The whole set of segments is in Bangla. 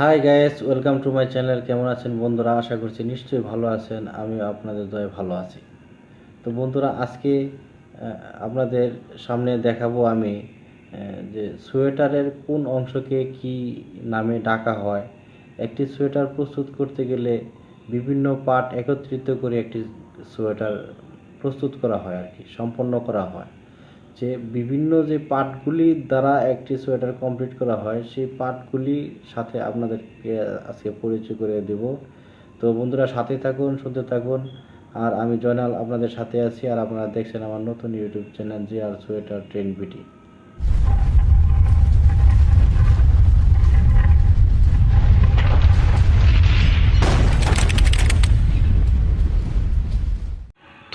Hi guys welcome to my channel কেমন আছেন বন্ধুরা? আশা করছি নিশ্চয়ই ভালো আছেন। আমি আপনাদের দয়ে ভালো আছি। তো বন্ধুরা, আজকে আপনাদের সামনে দেখাবো আমি যে সোয়েটারের কোন অংশকে কি নামে ডাকা হয়। একটি সোয়েটার প্রস্তুত করতে গেলে বিভিন্ন পার্ট একত্রিত করে একটি সোয়েটার প্রস্তুত করা হয় আর কি, সম্পন্ন করা হয়। যে বিভিন্ন যে পার্টগুলি দ্বারা একটি সোয়েটার কমপ্লিট করা হয়, সেই পার্টগুলি সাথে আপনাদেরকে আজকে পরিচয় করে দেব। তো বন্ধুরা সাথে থাকুন, শুনতে থাকুন। আর আমি জয়নাল আপনাদের সাথে আছি। আর আপনারা দেখছেন আমার নতুন ইউটিউব চ্যানেল জি আর সোয়েটার ট্রেন বিটি।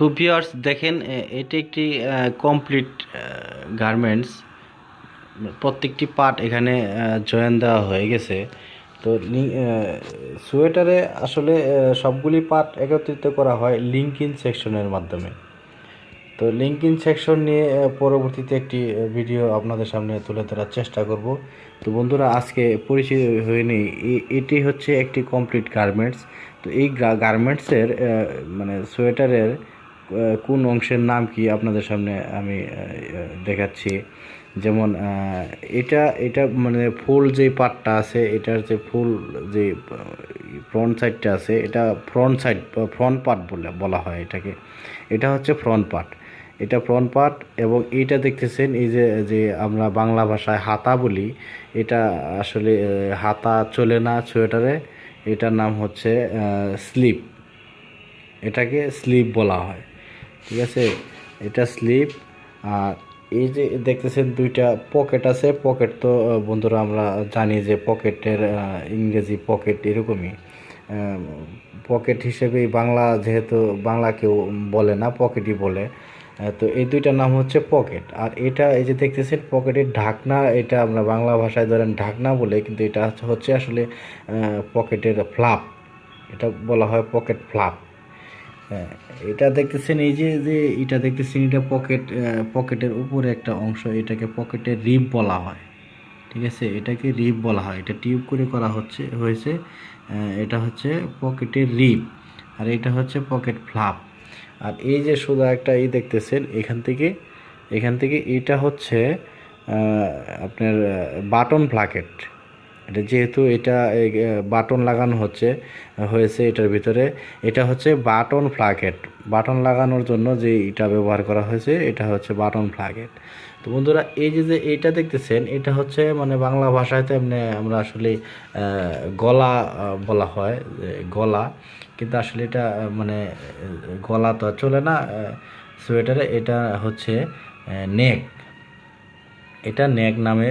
তো ভিউয়ার্স দেখেন এটি একটি কমপ্লিট গার্মেন্টস প্রত্যেকটি পার্ট এখানে জয়েন দেওয়া হয়ে গেছে। তো সোয়েটারে আসলে সবগুলি পার্ট একত্রিত করা হয় লিঙ্কিন সেকশনের মাধ্যমে। তো লিঙ্কিন সেকশন নিয়ে পরবর্তীতে একটি ভিডিও আপনাদের সামনে তুলে ধরার চেষ্টা করব। তো বন্ধুরা, আজকে পরিচিত হয়ে এটি হচ্ছে একটি কমপ্লিট গার্মেন্টস তো এই গার্মেন্টসের মানে সোয়েটারের কোন অংশের নাম কি আপনাদের সামনে আমি দেখাচ্ছি। যেমন এটা এটা মানে ফুল যে পার্টটা আছে, এটার যে ফুল যে ফ্রন্ট সাইডটা আছে, এটা ফ্রন্ট সাইড ফ্রন্ট পার্ট বলে, বলা হয় এটাকে। এটা হচ্ছে ফ্রন্ট পার্ট এটা ফ্রন্ট পার্ট এবং এইটা দেখতেছেন, এই যে যে আমরা বাংলা ভাষায় হাতা বলি, এটা আসলে হাতা চলে না সোয়েটারে, এটার নাম হচ্ছে স্লিপ। এটাকে স্লিপ বলা হয়। ঠিক আছে? এটা স্লিপ আর এই যে দেখতেছেন দুইটা পকেট আছে। পকেট তো বন্ধুরা আমরা জানি যে পকেটের ইংরেজি পকেট এরকমই। পকেট হিসেবে বাংলা যেহেতু বাংলা কেউ বলে না পকেটই বলে। তো এই দুইটার নাম হচ্ছে পকেট আর এটা এই যে দেখতেছেন পকেটের ঢাকনা, এটা আমরা বাংলা ভাষায় ধরেন ঢাকনা বলে, কিন্তু এটা হচ্ছে- আসলে পকেটের ফ্লাপ এটা বলা হয় পকেট ফ্লাপ হ্যাঁ এটা দেখতেছেন এই যে যে এটা দেখতেছেন, এটা পকেট পকেটের উপরে একটা অংশ, এটাকে পকেটের রিপ বলা হয়। ঠিক আছে? এটাকে রিপ বলা হয়। এটা টিউব করে করা হচ্ছে, হয়েছে এটা হচ্ছে পকেটের রিপ আর এটা হচ্ছে পকেট ফ্লাপ আর এই যে সোজা একটা ই দেখতেছেন, এখান থেকে এখান থেকে এটা হচ্ছে আপনার বাটন প্লাকেট এটা যেহেতু এটা বাটন লাগানো হচ্ছে, হয়েছে এটার ভিতরে। এটা হচ্ছে বাটন ফ্লাকেট বাটন লাগানোর জন্য যে এটা ব্যবহার করা হয়েছে, এটা হচ্ছে বাটন ফ্লাকেট তো বন্ধুরা, এই যে যে এইটা দেখতেছেন, এটা হচ্ছে মানে বাংলা ভাষায় তো এমনি আমরা আসলে গলা বলা হয় গলা। কিন্তু আসলে এটা মানে গলা তো চলে না সোয়েটারে। এটা হচ্ছে নেক। এটা নেক নামে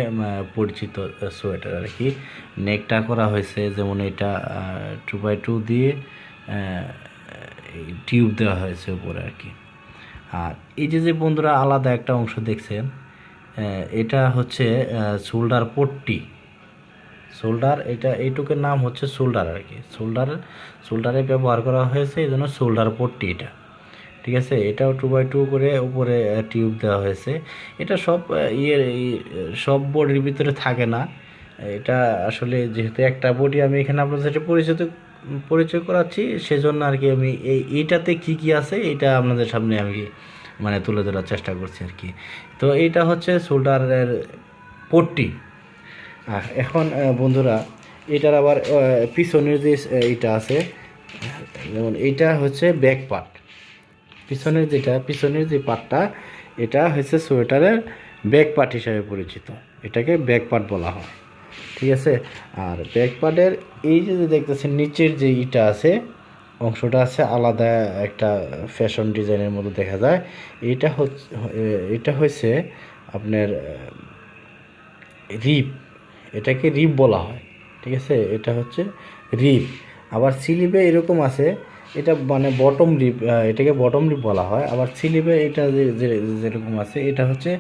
পরিচিত সোয়েটার আর কি। নেকটা করা হয়েছে যেমন এটা টু বাই টু দিয়ে টিউব দেওয়া হয়েছে উপরে আর কি। আর এই যে যে বন্ধুরা আলাদা একটা অংশ দেখছেন এটা হচ্ছে শোল্ডার পট্টি। শোল্ডার এটা এইটুকের নাম হচ্ছে শোল্ডার আর কি। শোল্ডার শোল্ডারে ব্যবহার করা হয়েছে, এই জন্য শোল্ডার পট্টি এটা। ঠিক আছে? এটাও টু বাই টু করে উপরে টিউব দেওয়া হয়েছে। এটা সব ইয়ের সব বোর্ডের ভিতরে থাকে না। এটা আসলে যেহেতু একটা বোর্ডই আমি এখানে আপনাদের সাথে পরিচিত, পরিচয় করাচ্ছি, সেজন্য আর কি আমি এই, এইটাতে কি কি আছে, এটা আপনাদের সামনে আমি মানে তুলে ধরার চেষ্টা করছি আর কি। তো এইটা হচ্ছে শোল্ডারের পট্টি। আর এখন বন্ধুরা, এটার আবার পিছনের যে এইটা আছে, যেমন এইটা হচ্ছে ব্যাক পার্ট পিছনের যেটা, পিছনের যে পার্টটা এটা হচ্ছে সোয়েটারের ব্যাক পার্ট হিসাবে পরিচিত। এটাকে ব্যাক পার্ট বলা হয়। ঠিক আছে? আর ব্যাক পার্টের এই যে যে দেখতেছেন, নিচের যে ইটা আছে, অংশটা আছে আলাদা একটা ফ্যাশন ডিজাইনের মতো দেখা যায়। এটা হচ্ছে এটা হচ্ছে আপনার রিপ এটাকে রিপ বলা হয়। ঠিক আছে? এটা হচ্ছে রিপ আবার সিলিপে এরকম আছে এটা মানে বটম রিপ এটাকে বটম রিপ বলা হয়। আবার স্লিপে এটা যে যেরকম আছে, এটা হচ্ছে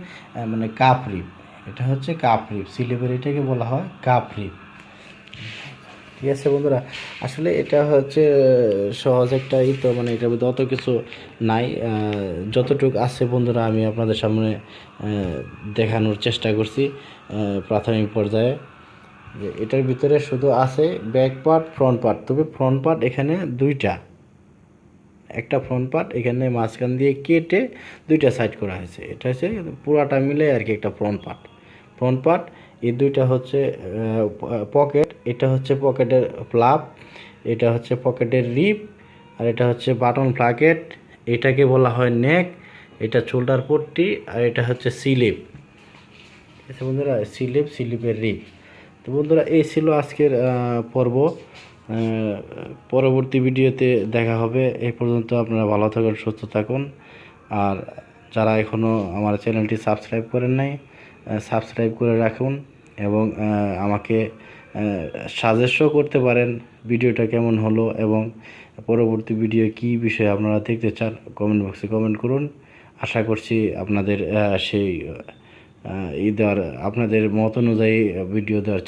মানে কাপ রিপ এটা হচ্ছে কাপ রিপ স্লিপের এটাকে বলা হয় কাপ রিপ ঠিক আছে বন্ধুরা? আসলে এটা হচ্ছে সহজ একটা ই তো মানে এটার মধ্যে অত কিছু নাই। যতটুকু আছে বন্ধুরা, আমি আপনাদের সামনে দেখানোর চেষ্টা করছি প্রাথমিক পর্যায়ে। এটার ভিতরে শুধু আছে ব্যাক পার্ট ফ্রন্ট পার্ট তবে ফ্রন্ট পার্ট এখানে দুইটা। একটা ফ্রন্ট পার্ট এখানে মাঝখান দিয়ে কেটে দুইটা সাইড করা হয়েছে। এটা হচ্ছে পুরাটা মিলে আর কি একটা ফ্রন্ট পার্ট ফ্রন্ট পার্ট এই দুইটা হচ্ছে পকেট এটা হচ্ছে পকেটের ফ্লাপ এটা হচ্ছে পকেটের রিপ আর এটা হচ্ছে বাটন প্লাকেট এটাকে বলা হয় নেক এটা শোল্ডার পট্টি, আর এটা হচ্ছে সিলিপ আছে বন্ধুরা সিলিপ সিলিপের রিপ তো বন্ধুরা, এই ছিল আজকের পর্ব। পরবর্তী ভিডিওতে দেখা হবে। এই পর্যন্ত আপনারা ভালো থাকুন, সুস্থ থাকুন। আর যারা এখনও আমার চ্যানেলটি সাবস্ক্রাইব করেন নাই সাবস্ক্রাইব করে রাখুন এবং আমাকে সাজেস্টও করতে পারেন ভিডিওটা কেমন হলো এবং পরবর্তী ভিডিও কি বিষয়ে আপনারা দেখতে চান কমেন্ট বক্সে কমেন্ট করুন। আশা করছি আপনাদের সেই ই দেওয়ার, আপনাদের মত অনুযায়ী ভিডিও দেওয়ার